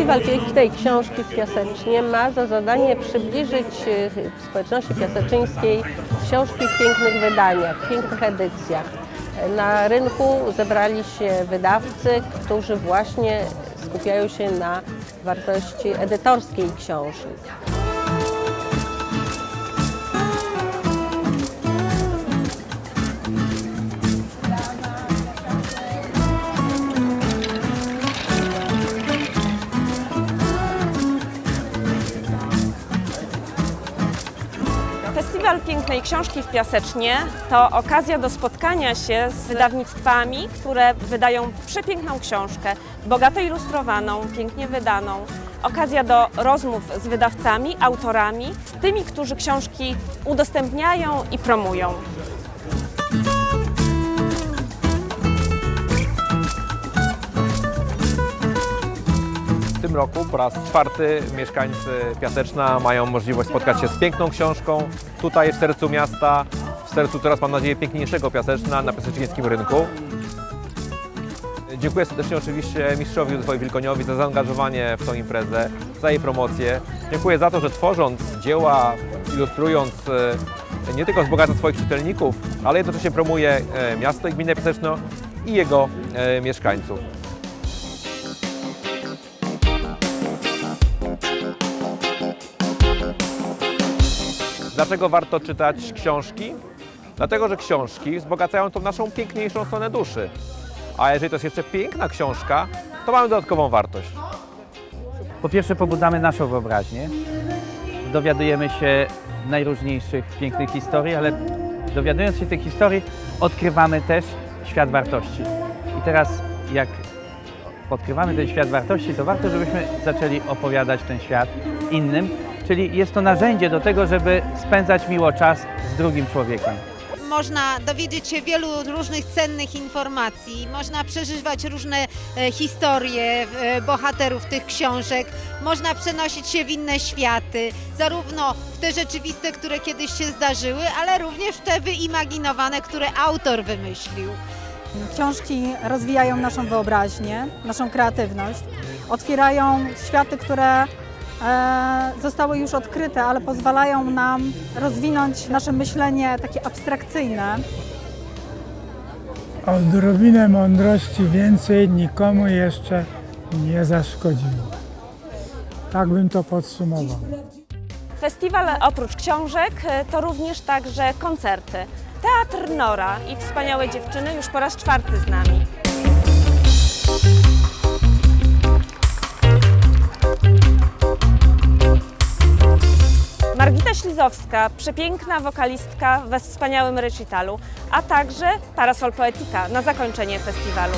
Festiwal Pięknej Książki w Piasecznie ma za zadanie przybliżyć e, społeczności piaseczyńskiej książki w pięknych wydaniach, w pięknych edycjach. Na rynku zebrali się wydawcy, którzy właśnie skupiają się na wartości edytorskiej książki. Festiwal Pięknej Książki w Piasecznie to okazja do spotkania się z wydawnictwami, które wydają przepiękną książkę, bogato ilustrowaną, pięknie wydaną. Okazja do rozmów z wydawcami, autorami, z tymi, którzy książki udostępniają i promują. Tym roku po raz czwarty mieszkańcy Piaseczna mają możliwość spotkać się z piękną książką tutaj w sercu miasta, w sercu coraz mam nadzieję piękniejszego Piaseczna na piaseczyńskim rynku. Dziękuję serdecznie oczywiście mistrzowi Józefowi Wilkoniowi za zaangażowanie w tą imprezę, za jej promocję. Dziękuję za to, że tworząc dzieła, ilustrując e, nie tylko wzbogaca swoich czytelników, ale jednocześnie promuje e, miasto i gminę Piaseczno i jego e, mieszkańców. Dlaczego warto czytać książki? Dlatego, że książki wzbogacają tą naszą piękniejszą stronę duszy. A jeżeli to jest jeszcze piękna książka, to mamy dodatkową wartość. Po pierwsze pobudzamy naszą wyobraźnię, dowiadujemy się najróżniejszych pięknych historii, ale dowiadując się tych historii, odkrywamy też świat wartości. I teraz jak odkrywamy ten świat wartości, to warto, żebyśmy zaczęli opowiadać ten świat innym, czyli jest to narzędzie do tego, żeby spędzać miło czas z drugim człowiekiem. Można dowiedzieć się wielu różnych cennych informacji, można przeżywać różne e, historie e, bohaterów tych książek, można przenosić się w inne światy, zarówno w te rzeczywiste, które kiedyś się zdarzyły, ale również w te wyimaginowane, które autor wymyślił. Książki rozwijają naszą wyobraźnię, naszą kreatywność, otwierają światy, które zostały już odkryte, ale pozwalają nam rozwinąć nasze myślenie takie abstrakcyjne. Odrobinę mądrości więcej nikomu jeszcze nie zaszkodziło. Tak bym to podsumował. Festiwal oprócz książek e, to również także koncerty. Teatr Nora i wspaniałe dziewczyny już po raz czwarty z nami. Ślizowska, przepiękna wokalistka we wspaniałym recitalu, a także Parasol Poetika na zakończenie festiwalu.